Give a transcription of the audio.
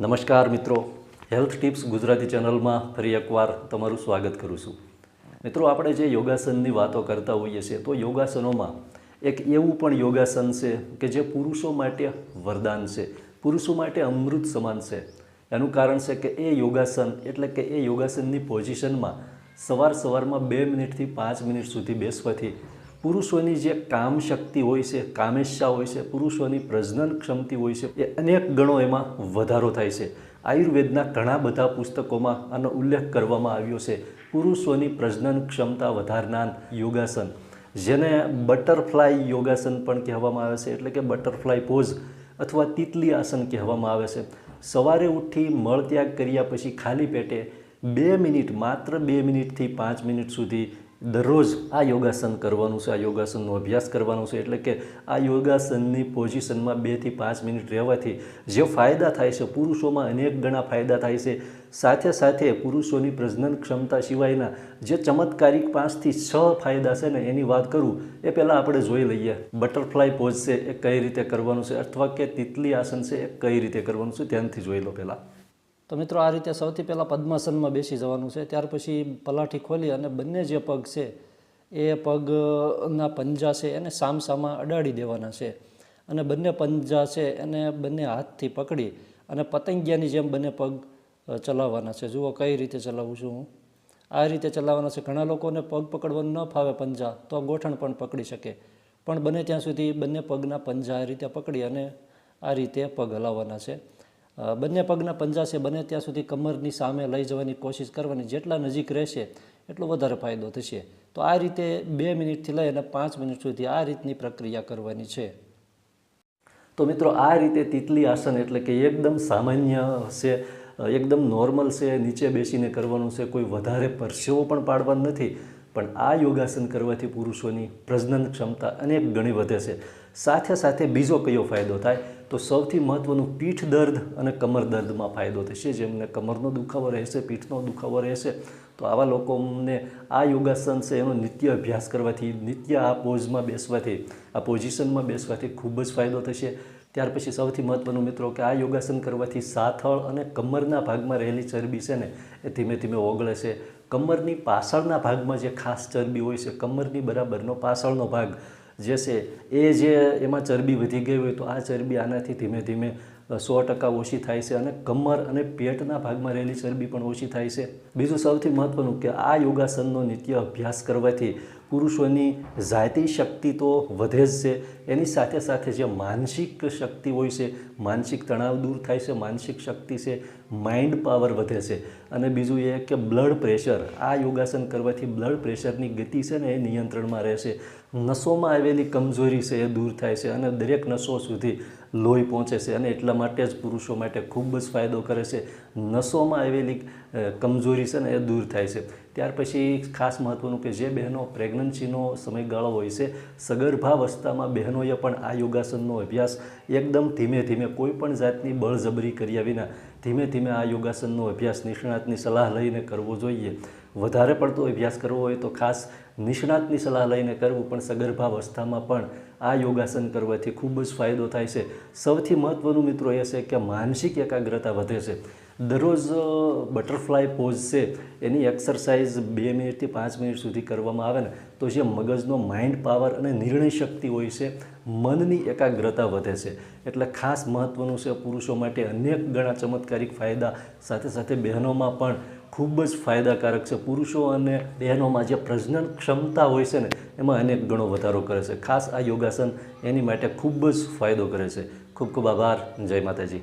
નમસ્કાર મિત્રો. Health tips Gujarati ચેનલમાં ફરી એકવાર તમારું સ્વાગત કરું છું. મિત્રો, આપણે જે યોગાસનની વાતો કરતા હોઈએ છીએ, તો યોગાસનોમાં એક એવું પણ યોગાસન છે કે જે પુરુષો માટે વરદાન છે. પુરુષો માટે અમૃત સમાન છે. એનું કારણ છે કે એ યોગાસન, એટલે કે એ યોગાસનની પોઝિશનમાં સવાર સવારમાં બે મિનિટથી પાંચ મિનિટ સુધી બેસવાથી પુરુષોની જે કામ શક્તિ હોય છે, કામેચ્છા હોય છે, પુરુષોની પ્રજનન ક્ષમતી હોય છે, એ અનેક ગણો એમાં વધારો થાય છે. આયુર્વેદના ઘણા બધા પુસ્તકોમાં આનો ઉલ્લેખ કરવામાં આવ્યો છે. પુરુષોની પ્રજનન ક્ષમતા વધારનાર યોગાસન, જેને બટરફ્લાય યોગાસન પણ કહેવામાં આવે છે, એટલે કે બટરફ્લાય પોઝ અથવા તિતલી આસન કહેવામાં આવે છે. સવારે ઉઠી મળત્યાગ કર્યા પછી ખાલી પેટે બે મિનિટ, માત્ર બે મિનિટથી પાંચ મિનિટ સુધી દરરોજ આ યોગાસન કરવાનું છે, આ યોગાસનનો અભ્યાસ કરવાનો છે, એટલે કે આ યોગાસનની પોઝિશનમાં બેથી પાંચ મિનિટ રહેવાથી જે ફાયદા થાય છે, પુરુષોમાં અનેક ગણા ફાયદા થાય છે. સાથે સાથે પુરુષોની પ્રજનન ક્ષમતા સિવાયના જે ચમત્કારિક પાંચથી છ ફાયદા છે ને એની વાત કરું, એ પહેલાં આપણે જોઈ લઈએ. બટરફ્લાય પોઝ છે, એ કઈ રીતે કરવાનું છે, અથવા કે તિતલી આસન છે, એ કઈ રીતે કરવાનું છે, ધ્યાનથી જોઈ લો પહેલાં. તો મિત્રો આ રીતે સૌથી પહેલાં પદ્માસનમાં બેસી જવાનું છે. ત્યાર પછી પલાઠી ખોલી અને બંને જે પગ છે, એ પગના પંજા છે એને સામસામા અડાડી દેવાના છે. અને બંને પંજા છે એને બંને હાથથી પકડી અને પતંગિયાની જેમ બંને પગ ચલાવવાના છે. જુઓ કઈ રીતે ચલાવું છું હું. આ રીતે ચલાવવાના છે. ઘણા લોકોને પગ પકડવાનું ન ફાવે પંજા, તો ગોઠણ પણ પકડી શકે. પણ બને ત્યાં સુધી બંને પગના પંજા આ રીતે પકડી અને આ રીતે પગ હલાવવાના છે. બંને પગના પંજા છે, બને ત્યાં સુધી કમરની સામે લઈ જવાની કોશિશ કરવાની. જેટલા નજીક રહેશે, એટલો વધારે ફાયદો થશે. તો આ રીતે બે મિનિટથી લઈ અને પાંચ મિનિટ સુધી આ રીતની પ્રક્રિયા કરવાની છે. તો મિત્રો, આ રીતે તિતલી આસન એટલે કે એકદમ સામાન્ય છે, એકદમ નોર્મલ છે, નીચે બેસીને કરવાનું છે, કોઈ વધારે પરસેવો પણ પાડવાનો નથી. પણ આ યોગાસન કરવાથી પુરુષોની પ્રજનન ક્ષમતા અનેક ગણી વધે છે. સાથે સાથે બીજો કયો ફાયદો થાય? તો સૌથી મહત્ત્વનું પીઠ દર્દ અને કમર દર્દમાં ફાયદો થશે. જેમને કમરનો દુખાવો રહેશે, પીઠનો દુખાવો રહેશે, તો આવા લોકોને આ યોગાસન છે, એનો નિત્ય અભ્યાસ કરવાથી, નિત્ય આ પોઝમાં બેસવાથી, આ પોઝિશનમાં બેસવાથી ખૂબ જ ફાયદો થશે. ત્યાર પછી સૌથી મહત્ત્વનું મિત્રો કે આ યોગાસન કરવાથી સાથળ અને કમરના ભાગમાં રહેલી ચરબી છે ને, એ ધીમે ધીમે ઓગળે છે. કમરની પાછળના ભાગમાં જે ખાસ ચરબી હોય છે, કમરની બરાબરનો પાછળનો ભાગ જે છે, એ જે એમાં ચરબી વધી ગઈ હોય તો આ ચરબી આનાથી ધીમે ધીમે સો ટકા ઓછી થાય છે અને કમર અને પેટના ભાગમાં રહેલી ચરબી પણ ઓછી થાય છે. બીજું સૌથી મહત્ત્વનું કે આ યોગાસનનો નિત્ય અભ્યાસ કરવાથી પુરુષોની જાતિ શક્તિ તો વધે જ છે. એની સાથે સાથે જે માનસિક શક્તિ હોય છે, માનસિક તણાવ દૂર થાય છે, માનસિક શક્તિ છે માઇન્ડ પાવર વધે છે. અને બીજું એ કે બ્લડ પ્રેશર આ યોગાસન કરવાથી બ્લડ પ્રેશરની ગતિ છે ને એ નિયંત્રણમાં રહેશે નસોમાં આવેલી કમજોરી છે એ દૂર થાય છે અને દરેક નસો સુધી લોહી પહોંચે છે અને એટલા માટે જ પુરુષો માટે ખૂબ જ ફાયદો કરે છે. નસોમાં આવેલી કમજોરી છે ને એ દૂર થાય છે. ત્યાર પછી ખાસ મહત્ત્વનું કે જે બહેનો પ્રેગ્નન્સીનો સમયગાળો હોય છે, સગર્ભાવસ્થામાં બહેનોએ પણ આ યોગાસનનો અભ્યાસ એકદમ ધીમે ધીમે કોઈ પણ જાતની બળજબરી કર્યા વિના ધીમે ધીમે આ યોગાસનનો અભ્યાસ નિષ્ણાતની સલાહ લઈને કરવો જોઈએ. વધારે પડતો અભ્યાસ કરવો હોય તો ખાસ નિષ્ણાતની સલાહ લઈને કરવું પણ સગર્ભાવસ્થામાં પણ આ યોગાસન કરવાથી ખૂબ જ ફાયદો થાય છે. સૌથી મહત્ત્વનું મિત્રો એ છે કે માનસિક એકાગ્રતા વધે છે. દરરોજ બટરફ્લાય પોઝ છે, એની એક્સરસાઇઝ બે મિનિટથી પાંચ મિનિટ સુધી કરવામાં આવે ને, તો જે મગજનો માઇન્ડ પાવર અને નિર્ણય શક્તિ હોય છે, મનની એકાગ્રતા વધે છે. એટલે ખાસ મહત્ત્વનું છે પુરુષો માટે અનેક ગણા ચમત્કારિક ફાયદા સાથે સાથે બહેનોમાં પણ ખૂબ જ ફાયદાકારક છે. પુરુષો અને બહેનોમાં જે પ્રજનન ક્ષમતા હોય છે ને, એમાં અનેક ગણો વધારો કરે છે. ખાસ આ યોગાસન એની માટે ખૂબ જ ફાયદો કરે છે. ખૂબ ખૂબ આભાર. જય માતાજી.